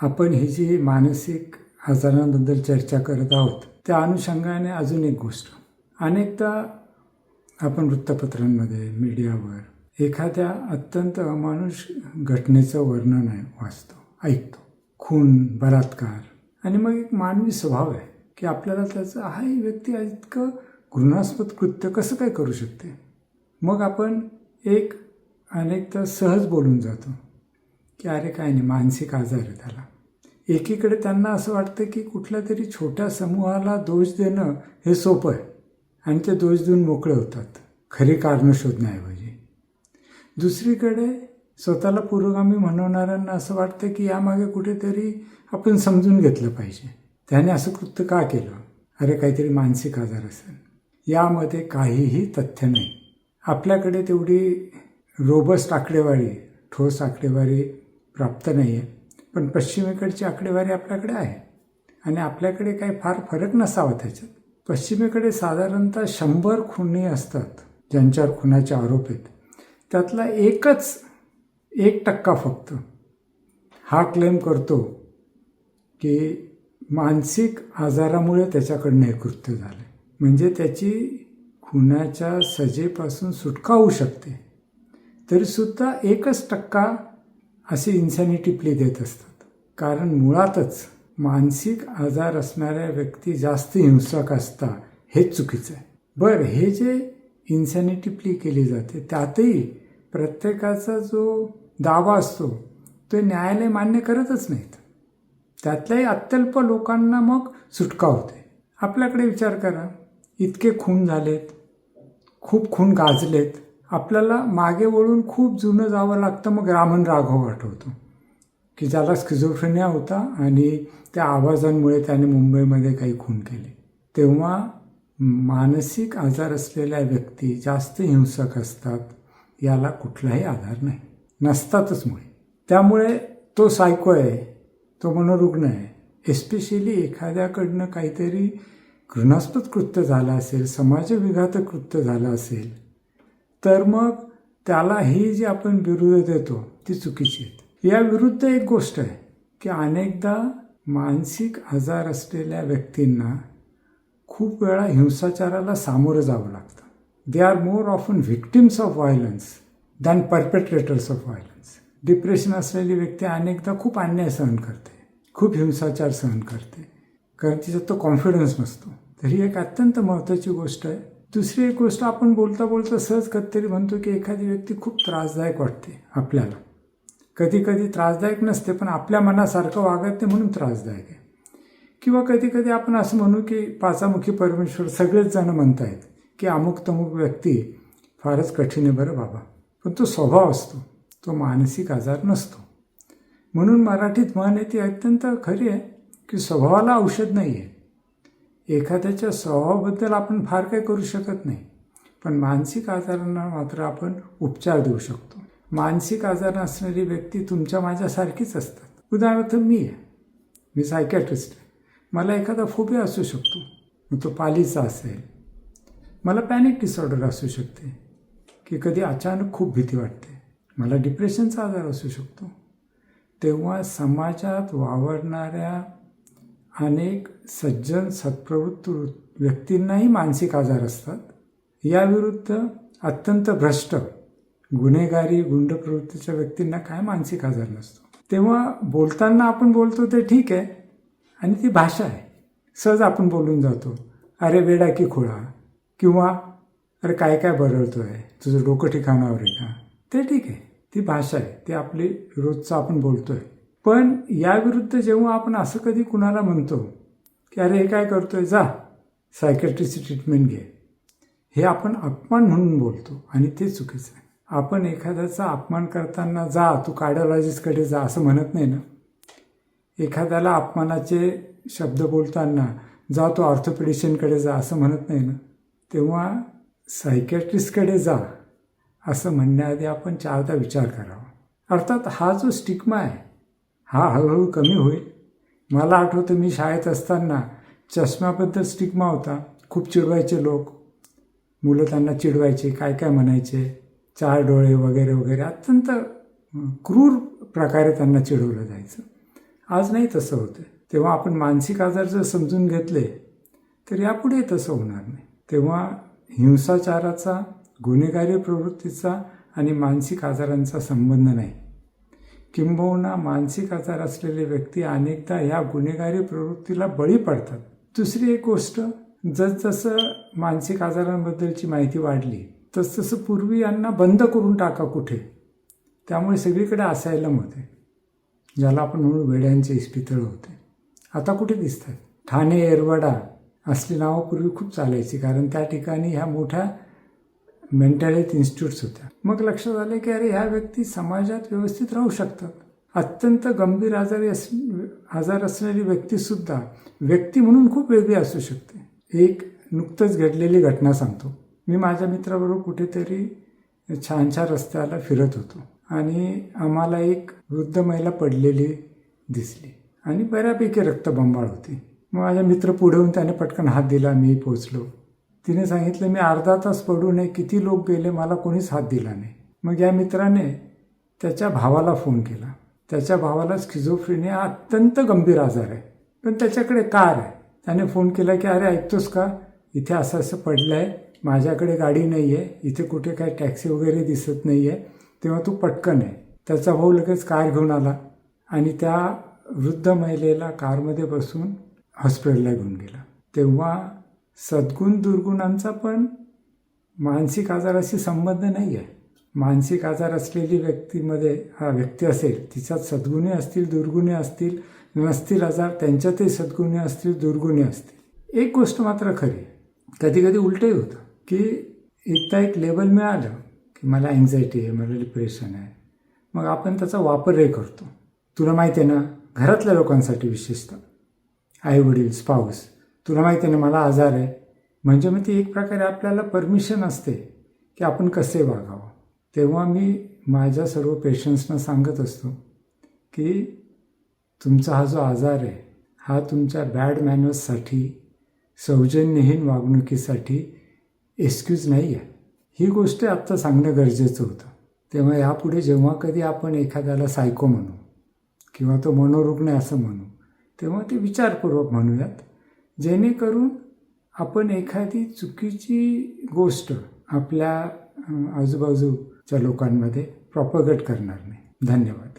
आपण ही जी मानसिक आजारांबद्दल चर्चा करत आहोत त्या अनुषंगाने अजून एक गोष्ट. अनेकदा आपण वृत्तपत्रांमध्ये मीडियावर एखाद्या अत्यंत अमानुष घटनेचं वर्णन आहे वाचतो ऐकतो. खून बलात्कार. आणि मग एक मानवी स्वभाव आहे की आपल्याला त्याचं हा ही व्यक्ती इतकं घृणास्पद कृत्य कसं काय करू शकते? मग आपण एक अनेकदा सहज बोलून जातो. की अरे काय नाही मानसिक आजार आहे त्याला. एकीकडे त्यांना असं वाटतं की कुठल्या तरी छोट्या समूहाला दोष देणं हे सोपं आहे. आणि ते दोष देऊन मोकळे होतात. खरी कारणं शोधण्याऐवजी. दुसरीकडे स्वतःला पुरोगामी म्हणवणाऱ्यांना असं वाटतं की यामागे कुठेतरी आपण समजून घेतलं पाहिजे. त्याने असं कृत्य का केलं? अरे काहीतरी मानसिक आजार असेल. यामध्ये काहीही तथ्य नाही. आपल्याकडे तेवढी रोबस्ट आकडेवारी ठोस आकडेवारी प्राप्त नाही आहे पण पश्चिमेकडची आकडेवारी आपल्याकडे आहे. आणि आपल्याकडे काही फार फरक नसावा त्याच्यात. पश्चिमेकडे साधारणतः शंभर खुनी असतात ज्यांच्यावर खुनाचे आरोप आहेत. त्यातला एकच एक टक्का फक्त. हा क्लेम करतो की मानसिक आजारामुळे त्याच्याकडनं हे कृत्य झालं म्हणजे त्याची खुनाच्या सजेपासून सुटका होऊ शकते. तरीसुद्धा एकच टक्का अशी इन्सॅनिटी प्ले देत असतात. कारण मुळातच मानसिक आजार असणाऱ्या व्यक्ती जास्त हिंसक असतात हेच चुकीचं आहे. बरं हे जे इन्सॅनिटी प्ली केली जाते त्यातही प्रत्येकाचा जो दावा असतो तो न्यायालय मान्य करतच नाहीत. त्यातल्याही अत्यल्प लोकांना मग सुटका होते. आपल्याकडे विचार करा इतके खून झालेत खूप खून गाजलेत आपल्याला मागे वळून खूप जुनं जावं लागतं मग रामन राघव आठवतो. की ज्याला स्किझोफ्रेनिया होता आणि त्या आवाजांमुळे त्याने मुंबईमध्ये काही खून केले. तेव्हा मानसिक आजार असलेल्या व्यक्ती जास्त हिंसक असतात याला कुठलाही आधार नाही. नसतातच मुळे. त्यामुळे तो सायको आहे तो मनोरुग्ण आहे. एस्पेशली एखाद्याकडनं काहीतरी घृणास्पद कृत्य झालं असेल समाजविघातक कृत्य झालं असेल तर मग त्याला ही जी आपण विरुद्ध देतो ती चुकीची आहेत. या विरुद्ध एक गोष्ट आहे की अनेकदा मानसिक आजार असलेल्या व्यक्तींना खूप वेळा हिंसाचाराला सामोरं जावं लागतं. They are more often victims of violence than perpetrators of violence depression असलेली व्यक्ती अनेकदा खूप अन्याय सहन करते खूप हिंसाचार सहन करते कारण तिच्यात तो कॉन्फिडन्स नसतो. तर ही एक अत्यंत महत्त्वाची गोष्ट आहे. दुसरी एक गोष्ट आपण बोलता बोलता सहज कधीतरी म्हणतो की एखादी व्यक्ती खूप त्रासदायक वाटते आपल्याला. कधी कधी त्रासदायक नसते पण आपल्या मनासारखं वागत नाही म्हणून त्रासदायक आहे. किंवा कधी कधी आपण असं म्हणू की पाचामुखी परमेश्वर सगळेच जण म्हणतायत की अमुक तमुक व्यक्ती फारच कठीण आहे बरं बाबा. पण तो स्वभाव असतो तो मानसिक आजार नसतो. म्हणून मराठीत म्हण आहे ती अत्यंत खरी आहे की स्वभावाला औषध नाही आहे एखाद्याच्या स्वभावाबद्दल आपण फार काही करू शकत नाही. पण मानसिक आजारांना मात्र आपण उपचार देऊ शकतो. मानसिक आजार असणारी व्यक्ती तुमच्या माझ्यासारखीच असतात. उदाहरणार्थ मी आहे. मी सायकॅट्रिस्ट आहे. मला एखादा फोबिया असू शकतो. मग तो पालीचा असेल. मला पॅनिक डिसऑर्डर असू शकते. की कधी अचानक खूप भीती वाटते. मला डिप्रेशनचा आजार असू शकतो. तेव्हा समाजात वावरणाऱ्या अनेक सज्जन सत्प्रवृत्त व्यक्तींनाही मानसिक आजार असतात. याविरुद्ध अत्यंत भ्रष्ट गुन्हेगारी गुंड प्रवृत्तीच्या व्यक्तींना काय मानसिक आजार नसतो. तेव्हा बोलताना आपण बोलतो ते ठीक आहे आणि ती भाषा आहे. सहज आपण बोलून जातो. अरे वेडा की खोळा. किंवा अरे काय काय बरळतो आहे तुझं डोकं ठिकाणावर आहे का? ते ठीक आहे. ती भाषा आहे. ती आपली रोजचं आपण बोलतो आहे पण याविरुद्ध जेव्हा आपण असं कधी कुणाला म्हणतो की अरे हे काय करतो आहे जा सायकॅट्रिस्टची ट्रीटमेंट घे. हे आपण अपमान म्हणून बोलतो आणि ते चुकीचं आहे. आपण एखाद्याचा अपमान करताना जा तू कार्डिओलॉजिस्टकडे जा असं म्हणत नाही ना. एखाद्याला अपमानाचे शब्द बोलताना जा तो ऑर्थोपेडिशियनकडे जा असं म्हणत नाही ना. तेव्हा सायकॅट्रिस्टकडे जा असं म्हणण्याआधी आपण चारदा विचार करावा. अर्थात हा जो स्टिग्मा आहे हा हळूहळू कमी होईल. मला आठवतं मी शाळेत असताना चष्म्याबद्दल स्टिग्मा होता. खूप चिडवायचे लोक. मुलं त्यांना चिडवायचे काय काय म्हणायचे चार डोळे वगैरे वगैरे. अत्यंत क्रूर प्रकारे त्यांना चिडवलं जायचं. आज नाही तसं होतं. तेव्हा आपण मानसिक आजार जर समजून घेतले तर यापुढे तसं होणार नाही. तेव्हा हिंसाचाराचा गुन्हेगारी प्रवृत्तीचा आणि मानसिक आजारांचा संबंध नाही. किंबहुना मानसिक आजार असलेले व्यक्ती अनेकदा ह्या गुन्हेगारी प्रवृत्तीला बळी पडतात. दुसरी एक गोष्ट जसजसं मानसिक आजारांबद्दलची माहिती वाढली तसतसं पूर्वी यांना बंद करून टाका कुठे? त्यामुळे सगळीकडे असायलम होते ज्याला आपण म्हणू वेड्यांचे इस्पितळ होते. आता कुठे दिसत ठाणे एरवडा असली नावं पूर्वी खूप चालायची कारण त्या ठिकाणी ह्या मोठ्या मेंटल हेल्थ इन्स्टिट्यूट्स होत्या. मग लक्षात आलं की अरे ह्या व्यक्ती समाजात व्यवस्थित राहू शकतात. अत्यंत गंभीर आजारी अस आजार असणारी व्यक्तीसुद्धा व्यक्ती म्हणून खूप वेगळी असू शकते. एक नुकतंच घडलेली घटना सांगतो. मी माझ्या मित्राबरोबर कुठेतरी छानशा रस्त्याला फिरत होतो आणि आम्हाला एक वृद्ध महिला पडलेली दिसली आणि बऱ्यापैकी रक्तबंबाळ होती. मग माझा मित्र पुढे होऊन त्याने पटकन हात दिला मी पोचलो तिने सांगितलं मी अर्धा तास पडू नये किती लोक गेले मला कोणीच हात दिला नाही. मग या मित्राने त्याच्या भावाला फोन केला. त्याच्या भावाला स्किझोफ्रेनिया अत्यंत गंभीर आजार आहे. पण त्याच्याकडे कार आहे. त्याने फोन केला की अरे ऐकतोस का? इथे असं असं पडलं आहे माझ्याकडे गाडी नाही आहे इथे कुठे काय टॅक्सी वगैरे दिसत नाही आहे तेव्हा तू पटकन आहे त्याचा भाऊ लगेच कार घेऊन आला आणि त्या वृद्ध महिलेला कारमध्ये बसून हॉस्पिटलला घेऊन गेला. तेव्हा सद्गुण दुर्गुणांचा पण मानसिक आजाराशी संबंध नाही आहे मानसिक आजार असलेली व्यक्तीमध्ये हा व्यक्ती असेल तिच्यात सद्गुणे असतील दुर्गुणे असतील नसतील आजार त्यांच्यातही सद्गुणे असतील दुर्गुणे असतील. एक गोष्ट मात्र खरी कधी कधी उलटही होतं की एकदा एक लेवल मिळालं की मला अँझायटी आहे मला डिप्रेशन आहे मग आपण त्याचा वापरही करतो. तुला माहिती आहे ना घरातल्या लोकांसाठी विशेषतः आई वडील स्पाऊस तुला माहिती आहे ना मला आजार आहे. म्हणजे मग ती एक प्रकारे आपल्याला परमिशन असते की आपण कसे वागावं. तेव्हा मी माझ्या सर्व पेशंट्सना सांगत असतो की तुमचा हा जो आजार आहे हा तुमच्या बॅड मॅनर्ससाठी सौजन्यहीन वागणुकीसाठी एक्सक्यूज नाही आहे. ही गोष्ट आत्ता सांगणं गरजेचं होतं. तेव्हा यापुढे जेव्हा कधी आपण एखाद्याला सायको म्हणू किंवा तो मनोरुग्ण असं म्हणू तेव्हा ते विचारपूर्वक म्हणूयात. जेणेकरून आपण एखादी चुकीची गोष्ट आपल्या आजूबाजूच्या लोकांमध्ये प्रॉपगेट करणार नाही. धन्यवाद.